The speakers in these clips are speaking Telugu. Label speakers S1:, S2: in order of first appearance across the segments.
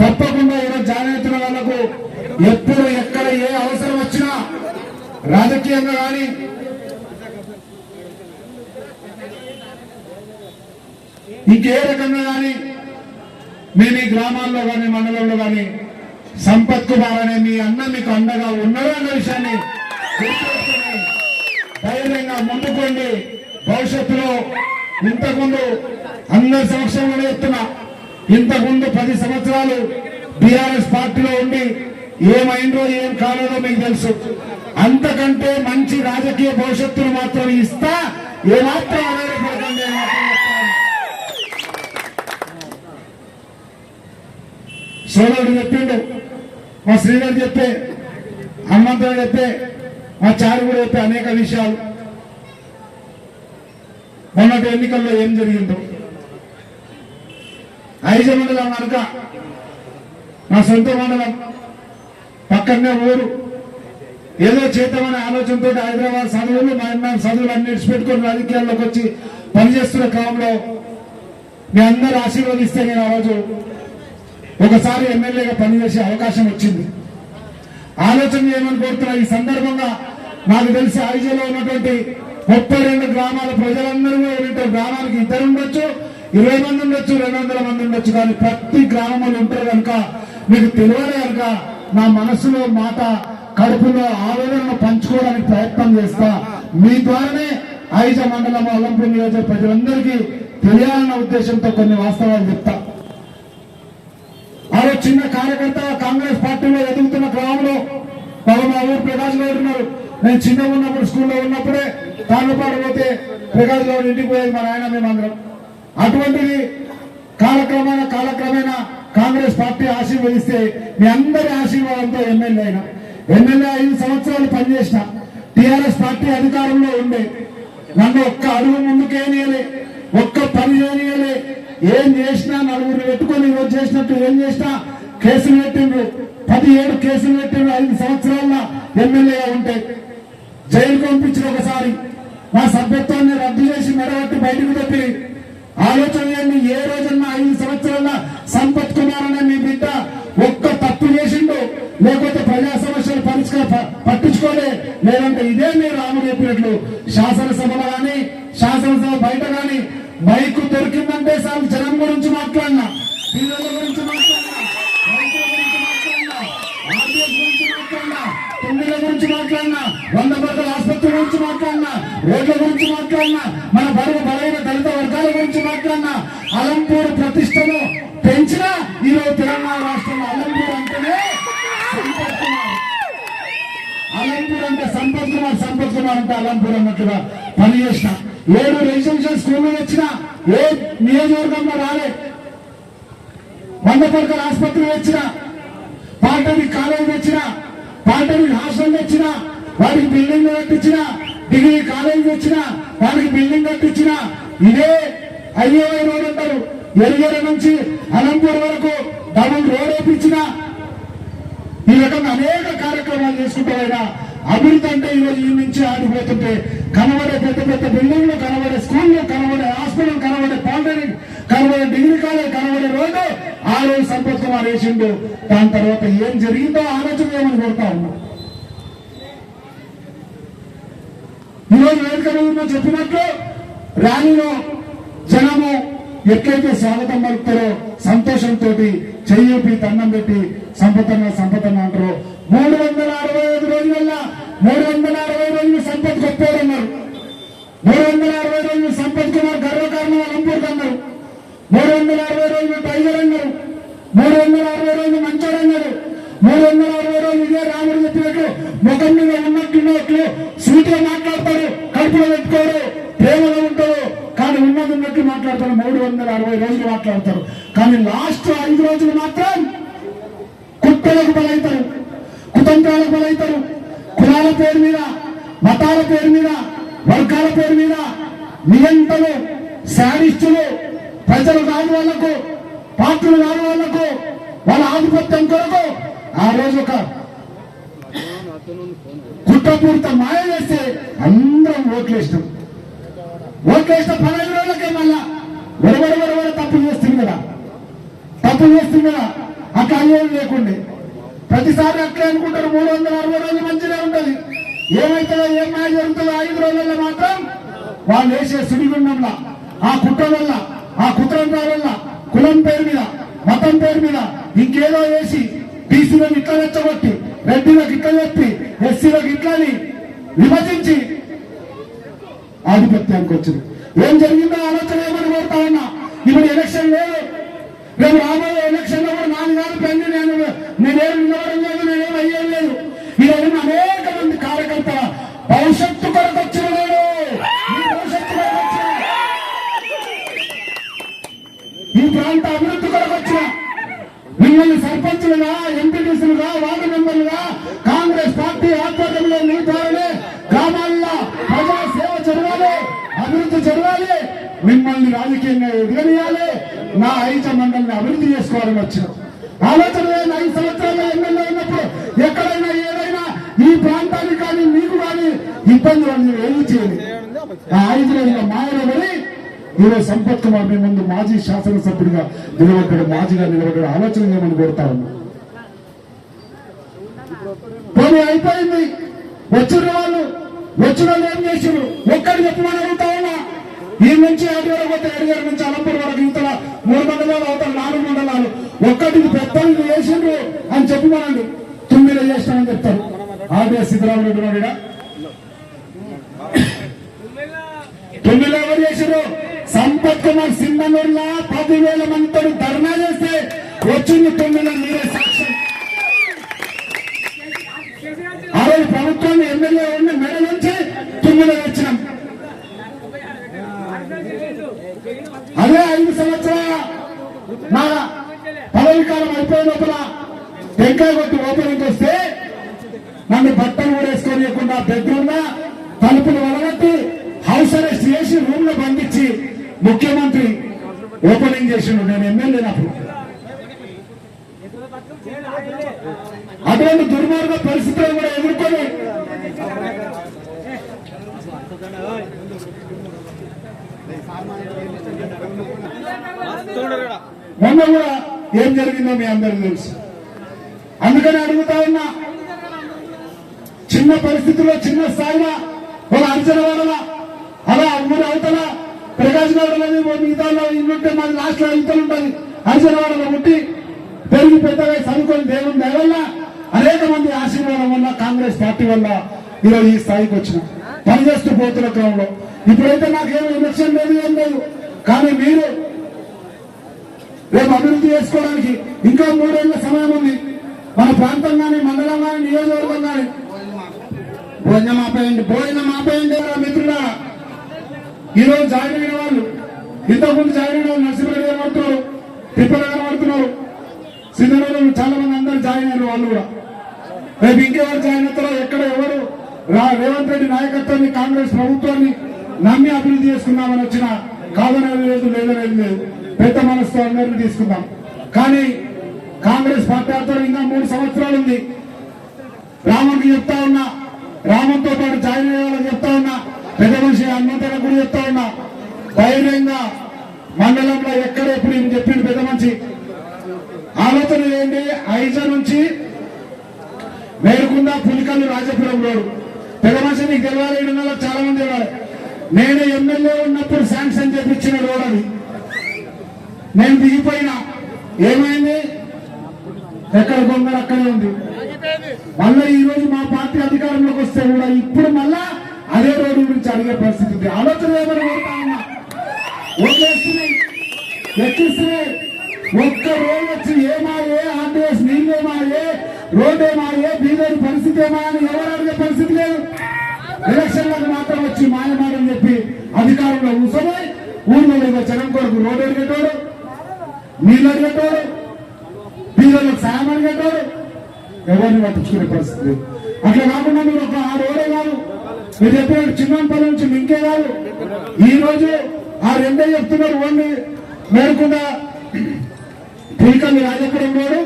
S1: తప్పకుండా ఈరోజు జాయిన్ అవుతున్న వాళ్ళకు ఎప్పుడు ఎక్కడ ఏ అవసరం వచ్చినా రాజకీయంగా కానీ ఇంకే రకంగా కానీ మేము ఈ గ్రామాల్లో కానీ మండలంలో కానీ సంపత్ కుమార్ అనే మీ అన్న మీకు అండగా ఉన్నాడు అన్న విషయాన్ని ధైర్యంగా ముందుకోండి భవిష్యత్తులో ఇంతకుముందు అందరి సమక్షంలో చెప్తున్నా. ఇంతకుముందు పది సంవత్సరాలు బీఆర్ఎస్ పార్టీలో ఉండి ఏమైందో ఏం కాలేదో మీకు తెలుసు. అంతకంటే మంచి రాజకీయ భవిష్యత్తును మాత్రం ఇస్తా ఏమాత్రం ఆధారపడకండి మాత్రం సోదరుడు చెప్పిండు మా శ్రీగారు చెప్పే హనుమంతుడు చెప్పే మా చారు కూడా చెప్పే అనేక విషయాలు. మొన్నటి ఎన్నికల్లో ఏం జరిగిందో. ఐజ మండలం కనుక నా సొంత మండలం. పక్కనే ఊరు. ఏదో చేద్దామనే ఆలోచనతో హైదరాబాద్ చదువులు మా అన్న చదువులు అన్ని పెట్టుకొని రాజకీయాల్లోకి వచ్చి పనిచేస్తున్న క్రమంలో మీ అందరూ ఆశీర్వదిస్తే నేను ఆ రోజు ఒకసారి ఎమ్మెల్యేగా పనిచేసే అవకాశం వచ్చింది. ఆలోచన చేయమని కోరుతున్నా ఈ సందర్భంగా నాకు తెలిసి ఐజీలో ఉన్నటువంటి ముప్పై రెండు గ్రామాల ప్రజలందరూ కూడా గ్రామానికి ఇద్దరు ఉండొచ్చు ఇరవై మంది ఉండొచ్చు రెండు వందల మంది ఉండొచ్చు కానీ ప్రతి గ్రామంలో ఉంటారు కనుక మీకు తెలియదు కనుక నా మనసులో మాట కడుపులో ఆవేదనను పంచుకోవడానికి ప్రయత్నం చేస్తా. మీ ద్వారానే ఐజ మండలం అల్లంపూర్ నియోజక ప్రజలందరికీ తెలియాలన్న ఉద్దేశంతో కొన్ని వాస్తవాలు చెప్తా. ఆరో చిన్న కార్యకర్త కాంగ్రెస్ పార్టీలో ఎదుగుతున్న క్రమంలో బాబు మా ఊరు ప్రకాష్ గౌడ్ ఉన్నారు. నేను చిన్నగా ఉన్నప్పుడు స్కూల్లో ఉన్నప్పుడే తాళ్ళపాడు పోతే ప్రకాష్ గౌడ్ ఇంటికి పోయేది మా నాయన మేమందరం అటువంటిది కాలక్రమేణ కాలక్రమేణ కాంగ్రెస్ పార్టీ ఆశీర్వదిస్తే మీ అందరి ఆశీర్వాదంతో ఎమ్మెల్యే అయినా. ఎమ్మెల్యే ఐదు సంవత్సరాలు పనిచేసిన టిఆర్ఎస్ పార్టీ అధికారంలో ఉండే నన్ను ఒక్క అడుగు ముందుకేనియలే ఒక్క పని చేయనియలే ఏం చేసినా నలుగురు పెట్టుకొని ఈరోజు చేసినట్టు ఏం చేసినా కేసులు పెట్టిండ్రు. పదిహేడు కేసులు పెట్టిండ్రు ఐదు సంవత్సరాల ఎమ్మెల్యేగా ఉంటే. జైలు పంపించిన ఒకసారి మా సభ్యత్వాన్ని రద్దు చేసి మెడగట్టి బయటకు తప్పి ఆలోచన చేయండి ఏ రోజున్నా ఐదు సంవత్సరాల సంపత్ కుమార్ అనే మీ బిడ్డ ఒక్క తప్పు చేసిండు. లేకపోతే ప్రజా సమస్యలు పరిష్కార ప- పట్టించుకోలే. లేదంటే రోడ్ల గురించి మాట్లాడినా మన బరువు బలైన దళిత వర్గాల గురించి మాట్లాడినా అలంపూర్ ప్రతిష్టను పెంచినా ఈరోజు తెలంగాణ రాష్ట్రంలో అలంపూర్ అంటేనే అలంపూర్ అంటే సంపత్ కుమార్ సంపత్ కుమార్ అంటే అలంపూర్ అన్నట్టుగా పనిచేసిన ఏడు రెసిడెన్షియల్ స్కూల్ వచ్చిన ఏ నియోజకవర్గంలో రాలే. వంద పడకల ఆసుపత్రి వచ్చిన పాలిటెక్నిక్ కాలేజీ తెచ్చిన పాలిటెక్నిక్ హాస్టల్ తెచ్చిన వారికి బిల్డింగ్ కట్టించినా డిగ్రీ కాలేజీ వచ్చిన వాళ్ళకి బిల్డింగ్ కట్టించిన ఇదే హైవే రోడ్ అంటారు. ఎరిగేర నుంచి అలంపూర్ వరకు డబుల్ రోడ్ వేపించిన ఈ రకంగా అనేక కార్యక్రమాలు చేసుకుంటారైనా అభివృద్ధి అంటే ఈరోజు ఈ నుంచి ఆడిపోతుంటే కనబడే పెద్ద పెద్ద బిల్డింగ్లు కనబడే స్కూళ్ళు కనబడే హాస్పిటల్ కనబడే పాలిటెక్నిక్ కనబడే డిగ్రీ కాలేజ్ కనబడే రోడ్డు ఆ రోజు సంపత్ కుమార్ వేసిండు. దాని తర్వాత ఏం జరిగిందో ఆలోచన ఏమని కోరుతా ఉన్నాం ఈరోజు వేదిక మీద చెప్పినట్లు ర్యాలీలో జనము ఎట్లయితే స్వాగతం పలుకుతారో సంతోషంతో చెయ్యూపి దండం పెట్టి సంపతన్న సంపతన్న అంటారు. మూడు వందల అరవై ఐదు రోజుల మూడు వందల అరవై రోజులు సంపత్ గొప్పవారు మూడు వందల అరవై రోజులు సంపత్ కుమార్ గర్వకారణం అలంపూర్ అన్నారు. మూడు వందల అరవై రోజులు టైగర్ అన్నారు. మూడు వందల అరవై రోజులు మంచోడు అన్నారు. మూడు వందల అరవై రోజులు ఇదే రాముడు చెప్పినట్లు ముఖం మీద ఉన్నట్టున్నట్లు సూటిగా మాట్లాడతారు కడుపులో పెట్టుకోరు ప్రేమలో ఉంటారు కానీ ఉన్నది ఉన్నట్టు మాట్లాడతారు మూడు వందల అరవై రోజులు మాట్లాడతారు కానీ లాస్ట్ ఐదు రోజులు మాత్రం కుట్రలకు బలైతారు కుతంత్రాలకు బలైతారు కులాల పేరు మీద మతాల పేరు మీద వర్గాల పేరు మీద నియంతలు శాడిస్టులు ప్రజలు కాని వాళ్ళకు పాత్రలు కాని వాళ్ళకు వాళ్ళ ఆధిపత్యం కొరకు ఆ రోజు ఒక కుట్రపూరిత మాయ చేస్తే అందరం ఓట్లేసినాం. ఓట్లేసిన పదహైదు రోజులకే మళ్ళా వరవర వరవర తప్పు చేస్తుంది కదా. తప్పు చేస్తుంది కదా. అట్లా అయ్యేది లేకుండే. ప్రతిసారి అట్లే అనుకుంటారు మూడు వందల అరవై రోజులు మంచిగా ఉంటుంది. ఏమైతుందో ఏం మాయ జరుగుతుందో ఐదు రోజుల్లో మాత్రం వాళ్ళు వేసే సుడిగుండంలా ఆ కుట్ర వల్ల ఆ కుట్రంగా వల్ల కులం పేరు మీద మతం పేరు మీద ఇంకేదో వేసి బీసీలకు ఇట్లా రెచ్చగొట్టి రెడ్డిలకు ఇట్లా చెప్పి ఎస్సీలకు ఇట్లని విభజించి ఆధిపత్యానికి వచ్చింది. ఏం జరిగిందో ఆలోచన ఏమని కోరుతా ఉన్నా? ఇప్పుడు ఎలక్షన్ లేదు. రేపు రాబోయే ఎలక్షన్లో కూడా నాలుగు గారు పెళ్ళి నేను నేనేం నిలవడం లేదు నేనేం అయ్యేది లేదు. ఈరోజు అనేక మంది కార్యకర్త భవిష్యత్తు కొరకు వచ్చిన నేను. ఈ భవిష్యత్తు కొరకు వచ్చిన. ఈ ప్రాంత అభివృద్ధి కొరకు వచ్చిన. మిమ్మల్ని సర్పంచులు ఎంపీటీసీలుగా వార్డు మెంబర్లుగా కాంగ్రెస్ పార్టీ ఆధ్వర్యంలో మీ ద్వారానే గ్రామాల్లో ప్రజా సేవ జరగాలి అభివృద్ధి జరగాలి మిమ్మల్ని రాజకీయంగా ఎదగనియాలి నా ఐజ మండలిని అభివృద్ధి చేసుకోవాలని వచ్చిన ఆలోచన లేని ఐదు సంవత్సరాల్లో ఎమ్మెల్యే ఉన్నప్పుడు ఎక్కడైనా ఏదైనా ఈ ప్రాంతానికి కానీ మీకు కానీ ఇబ్బంది వాళ్ళు ఏమి చేయాలి ఆ ఐదు రోజుల మాయలో పడి ఈరోజు సంపత్ కుమార్ మీ ముందు మాజీ శాసనసభ్యుడిగా నిలబడ్డాడు. మాజీగా నిలబడ్డాడు. ఆలోచన చేయమని కోరుతా ఉన్నా? పోనీ అయిపోయింది. వచ్చిన వాళ్ళు వచ్చిన వాళ్ళు ఏం చేసారు ఒక్కడు చెప్పమని అడుగుతా ఉన్నా? ఈ నుంచి ఆదివారం పోతే అడిగారు నుంచి అలంపూర్ వరకు ఇంతల మూడు మండలాలు అవుతారు నాలుగు మండలాలు. ఒక్కటి పెద్దలు వేసిండ్రు అని చెప్పి మనండి తొమ్మిది చేస్తామని చెప్తారు. ఆర్డీఎస్ సిద్ధరామరెడ్డి ఉన్నాడు ఈడ. తొమ్మిదిలో ఎవరు చేసారు సంపత్ కుమార్ సింధనూరులా పదివేల మందితో ధర్నా చేస్తే వచ్చింది తొమ్మిదిలో మీరే సాక్ష్యం ఆ రోజు ప్రభుత్వాన్ని ఎమ్మెల్యే ఉన్న మెడ నుంచి తొమ్మిదిలో వచ్చినాం. అదే ఐదు సంవత్సరాల నా పదవి కాలం అయిపోయిన లోపల టెంకాయ కొట్టి ఓపెనింగ్ వస్తే నన్ను బట్టలు ఊరేసుకొని లేకుండా లో తలుపులు వలగట్టి హౌస్ అరెస్ట్ చేసి రూమ్లో బంధించి ముఖ్యమంత్రి ఓపెనింగ్ చేసిండు. నేను ఎమ్మెల్యే అప్పుడు అటువంటి దుర్మార్గ పరిస్థితులను కూడా ఎదుర్కొని మొన్న కూడా ఏం జరిగిందో మీ అందరికీ తెలుసు. అందుకని అడుగుతా ఉన్నా చిన్న పరిస్థితుల్లో చిన్న స్థాయిలో వాళ్ళ అంచన వాడలా అలా ఊరు అవతల ప్రకాశ్ గౌడ్ అనేది మిగతా ఇల్లుంటే మాది లాస్ట్లో ఇంతలు ఉంటుంది. అంచన వాడలో ముట్టి పెరిగి పెద్దగా చదువుకొని దేవుని దయవల్ల అనేక మంది ఆశీర్వాదం వల్ల కాంగ్రెస్ పార్టీ వల్ల ఈరోజు ఈ స్థాయికి వచ్చిన. పనిచేస్తూ పోతున్న క్రమంలో ఇప్పుడైతే నాకేం ఎలక్షన్ లేదు ఏం లేదు. కానీ మీరు రేపు అభివృద్ధి చేసుకోవడానికి ఇంకా మూడేళ్ళ సమయం ఉంది. మన ప్రాంతం కానీ మండలం కానీ నియోజకవర్గం కానీ. భోజనం ఆపేయండి భోజనం ఆపేయండి రా మిత్రులా ఈ రోజు జాయిన్ అయిన వాళ్ళు ఇంతకుముందు జాయిన్ అయిన వాళ్ళు నరసింహరెడ్డి కనబడుతున్నారు తిప్పలు కనబడుతున్నారు గారు చాలా మంది అందరు జాయిన్ అయ్యారు వాళ్ళు కూడా. రేపు ఇంకెవరు జాయిన్ అవుతారో ఎక్కడ ఎవరు రా రేవంత్ రెడ్డి నాయకత్వాన్ని కాంగ్రెస్ ప్రభుత్వాన్ని నమ్మి అభివృద్ధి చేసుకున్నామని వచ్చిన కాదనేది లేదు లేదనేది లేదు పెద్ద మనసుతో అందరినీ తీసుకుందాం. కానీ కాంగ్రెస్ పార్టీ ఆధ్వర్యంలో ఇంకా మూడు సంవత్సరాలు ఉంది. రాముడికి చెప్తా ఉన్నా రామంతో పాటు జాయిన్ అయ్యేవాళ్ళకి చెప్తా ఉన్నా పెద్ద మనిషి అన్నంతగా కూడా చెప్తా ఉన్నా. ధైర్యంగా మండలంలో ఎక్కడ ఎప్పుడు ఈయన చెప్పిండు పెద్ద మనిషి? ఆలోచన ఏంటి ఐజ నుంచి మేరుకుందా పులికల్లు రాజపురం రోడ్డు పెద్ద మనిషి నీకు తెలియాలి చాలా మంది తెలియాలి. నేను ఎమ్మెల్యే ఉన్నప్పుడు శాంక్షన్ చేపించిన రోడ్ అది నేను దిగిపోయినా. ఏమైంది? ఎక్కడ బొమ్మలు అక్కడే ఉంది. మళ్ళీ ఈ రోజు మా పార్టీ అధికారంలోకి వస్తే కూడా ఇప్పుడు మళ్ళా అదే రోడ్డు గురించి అడిగే పరిస్థితి ఉంది. ఆలోచన ఏమైనా కోరుతా ఉన్నా ఓట్లేస్తున్నాయి ఎక్కిస్తున్నాయి. ఒక్క రోజు వచ్చి ఏమాయే ఆర్డీఎస్ నీళ్ళేమాయే రోడ్డు ఏమాయే పరిస్థితి ఏమా అని ఎవరు అడిగే పరిస్థితి లేదు. ఎలక్షన్లకు మాత్రం వచ్చి మాయమాడని చెప్పి అధికారంలో కూర్చొని ఊళ్ళో మీద జనం కొరకు రోడ్డు అడిగేటోడు నీళ్ళు అడిగేటోడు పిల్లలకు సాయం అడిగేటోడు ఎవరిని పట్టించుకునే పరిస్థితి. అట్లా కాకుండా మీరు ఒక ఆ రోడే కాదు మీరు చెప్పినట్టు చిన్నపల్లి నుంచి ఇంకే కాదు. ఈ రోజు ఆ రెండే చెప్తున్నారు ఓన్లీ మేరకుండా పులికల్లి రాజపురం రోడ్డు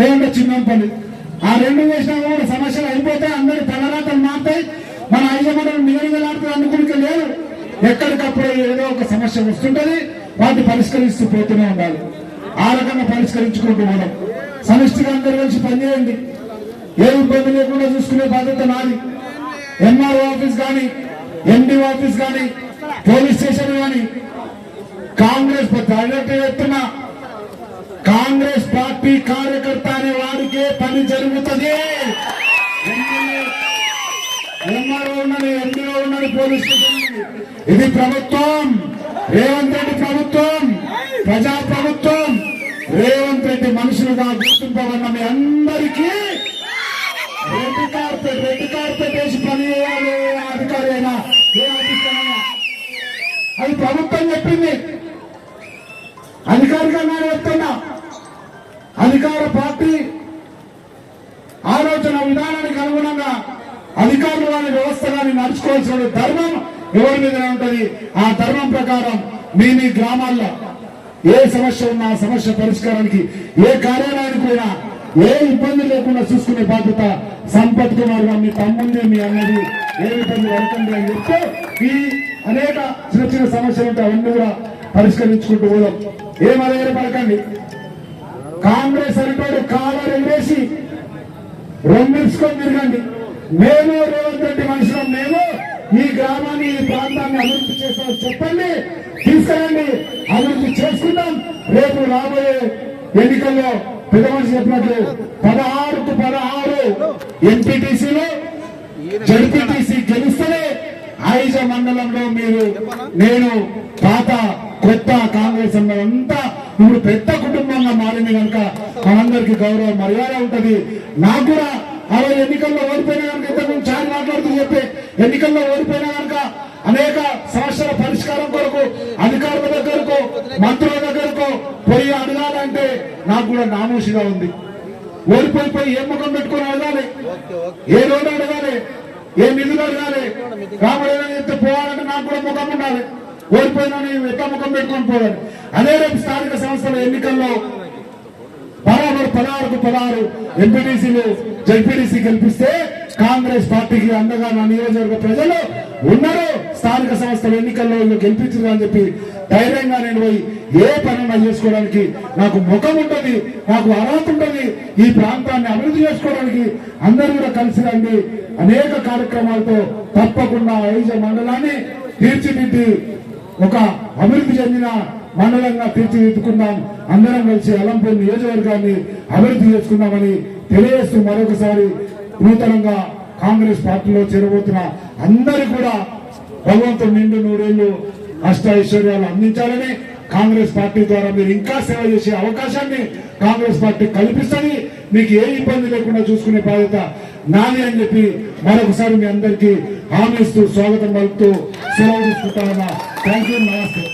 S1: లేదంటే చిన్నంపల్లి. ఆ రెండు చేసినా కూడా సమస్యలు అయిపోతాయి అందరి తలరాతలు మారుతాయి. మన ఐజమండలం నిగడిగలాడుతుంది అనుకునికి లేదు. ఎక్కడికప్పుడు ఏదో ఒక సమస్య వస్తుంటది వాటిని పరిష్కరిస్తూ పోతూనే ఉండాలి. ఆ రకంగా పరిష్కరించుకుంటూ పోవడం సమిష్టిగా అందరూ కలిసి పనిచేయండి. ఏ ఇబ్బంది లేకుండా చూసుకునే బాధ్యత నాది. ఎంఆర్ఓ ఆఫీస్ కానీ ఎండి ఆఫీస్ కానీ పోలీస్ స్టేషన్ కానీ కాంగ్రెస్ డైరెక్ట్ చెప్తున్నా కాంగ్రెస్ పార్టీ కార్యకర్త అనే వారికే పని జరుగుతుంది. ఎంఆర్ఓ ఉన్నది ఎండిఓ ఉన్నది పోలీస్ స్టేషన్ ఇది ప్రభుత్వం. రేవంత్ రెడ్డి ప్రభుత్వం. ప్రజా ప్రభుత్వం రేవంత్ రెడ్డి మనుషులుగా గుర్తింపబడిన మీ అందరికీ రెడ్ కార్పెట్ రెడ్ కార్పెట్ వేసి పని చేయాలి. అధికారి అయినా ఏ అధికారైనా అది ప్రభుత్వం చెప్పింది. అధికారికంగా చెప్తున్నా. అధికార పార్టీ ఆలోచన విధానానికి అనుగుణంగా అధికారులు వారి వ్యవస్థ కానీ నడుచుకోవాల్సిన ధర్మం ఎవరి మీద ఉంటది. ఆ ధర్మం ప్రకారం మీ మీ గ్రామాల్లో ఏ సమస్య ఉన్నా ఆ సమస్య పరిష్కారానికి ఏ కార్యాలయానికి పోయినా ఏ ఇబ్బంది లేకుండా చూసుకునే బాధ్యత సంపత్ కుమార్ గారు మీ తమ్ముంది మీ అన్నది ఏ ఇబ్బంది పడుతుంది అని చెప్తే ఈ అనేక చిన్న చిన్న సమస్యలు ఉంటే అవన్నీ కూడా పరిష్కరించుకుంటూ పోదాం. ఏం పడకండి. కాంగ్రెస్ అనేటోడు కాలర్ ఎగరేసి రొమ్మించుకొని తిరగండి. మేము రేవంత్ రెడ్డి మనుషులం మేము ఈ గ్రామాన్ని ఈ ప్రాంతాన్ని అభివృద్ధి చేస్తామని చెప్పండి. తీసుకురండి. అభివృద్ధి చేసుకుందాం. రేపు రాబోయే ఎన్నికల్లో పెద్ద మనిషి చెప్పినట్లు పదహారుకు పదహారు ఎంపీటీసీలో జడ్పీటీసీ గెలిస్తేనే ఐజ మండలంలో మీరు నేను పాత కొత్త కాంగ్రెస్ అంతా ఇప్పుడు పెద్ద కుటుంబంగా మారింది కనుక మనందరికీ గౌరవం మర్యాద ఉంటది. నాకు కూడా అలా ఎన్నికల్లో ఓడిపోయిన కనుక మాట్లాడుతూ చెప్పే ఎన్నికల్లో ఓడిపోయినా కనుక అనేక సమస్యల పరిష్కారం కొరకు అధికారుల దగ్గరకు మంత్రుల దగ్గరకు పోయి అడగాలంటే నాకు కూడా నామోషిగా ఉంది. ఓడిపోయి పోయి ఏ ముఖం పెట్టుకొని అడగాలి? ఏ రోడ్డు అడగాలి? ఏ నిధులు అడగాలి? రాబోయే చెప్తే పోవాలంటే నాకు కూడా ముఖం ఉండాలి. ఓడిపోయినా నేను ముఖం పెట్టుకొని పోవాలి? అదే రేపు స్థానిక సంస్థల ఎన్నికల్లో బరాబర్ పదహారుకు పదహారు ఎంపీడీసీలు జడ్పీడీసీ గెలిపిస్తే కాంగ్రెస్ పార్టీకి అండగా నా నియోజకవర్గ ప్రజలు ఉన్నారు. స్థానిక సంస్థల ఎన్నికల్లో గెలిపించదు అని చెప్పి ధైర్యంగా నేను పోయి ఏ పనున్నా చేసుకోవడానికి నాకు ముఖం ఉంటుంది నాకు అర్హత ఉంటుంది. ఈ ప్రాంతాన్ని అభివృద్ధి చేసుకోవడానికి అందరూ కూడా కలిసి రండి. అనేక కార్యక్రమాలతో తప్పకుండా ఐజ మండలాన్ని తీర్చిదిద్ది ఒక అభివృద్ధి చెందిన మండలంగా తీర్చిదిద్దుకుందాం. అందరం కలిసి అలంపూర్ నియోజకవర్గాన్ని అభివృద్ధి చేసుకుందామని తెలియజేస్తూ మరొకసారి నూతనంగా కాంగ్రెస్ పార్టీలో చేరబోతున్న అందరూ కూడా భగవంతుడు నిండు నూరేళ్ళు అష్ట ఐశ్వర్యాలు అందించాలని కాంగ్రెస్ పార్టీ ద్వారా మీరు ఇంకా సేవ చేసే అవకాశాన్ని కాంగ్రెస్ పార్టీ కల్పిస్తుంది. మీకు ఏ ఇబ్బంది లేకుండా చూసుకునే బాధ్యత నాది అని చెప్పి మరొకసారి మీ అందరికీ హామీ ఇస్తూ స్వాగతం పలుకుతూ సెలవు తీసుకుంటామన్నా థ్యాంక్ యూ నమస్తే.